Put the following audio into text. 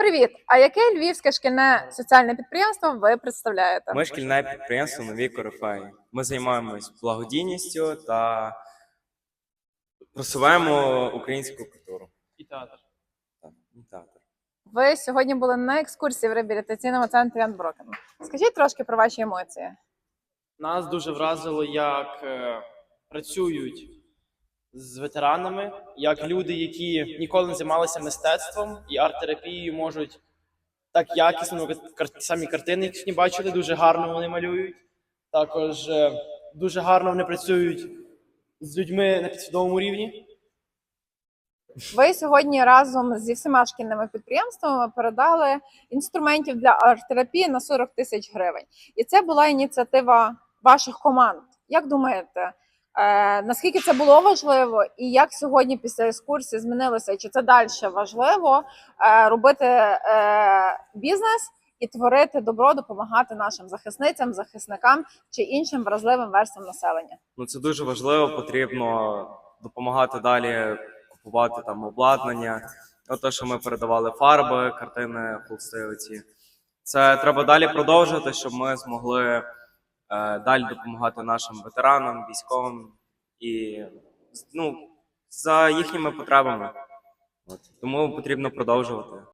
Привіт! А яке львівське шкільне соціальне підприємство ви представляєте? Ми шкільне підприємство Нові Корифеї. Ми займаємось благодійністю та просуваємо українську культуру. і театр. Так, і театр. Ви сьогодні були на екскурсії в реабілітаційному центрі Анброкен. Скажіть трошки про ваші емоції. Нас дуже вразило, як е, працюють з ветеранами, як люди, які ніколи не займалися мистецтвом і арт-терапією, можуть так якісно самі картини їхні бачили, дуже гарно вони малюють. Також е, дуже гарно вони працюють з людьми на підсвідомому рівні. Ви сьогодні разом зі всіма шкільними підприємствами передали інструментів для арт-терапії на 40 тисяч гривень. І це була ініціатива ваших команд. Як думаєте, е, наскільки це було важливо, і як сьогодні після екскурсії змінилося? Чи це далі важливо е, робити е, бізнес і творити добро, допомагати нашим захисницям, захисникам чи іншим вразливим верствам населення? Ну це дуже важливо. Потрібно допомагати далі купувати там обладнання. От те, що ми передавали фарби, картини, холсти. Оці. Це треба далі продовжувати, щоб ми змогли далі допомагати нашим ветеранам, військовим і ну, за їхніми потребами. От. Тому потрібно продовжувати.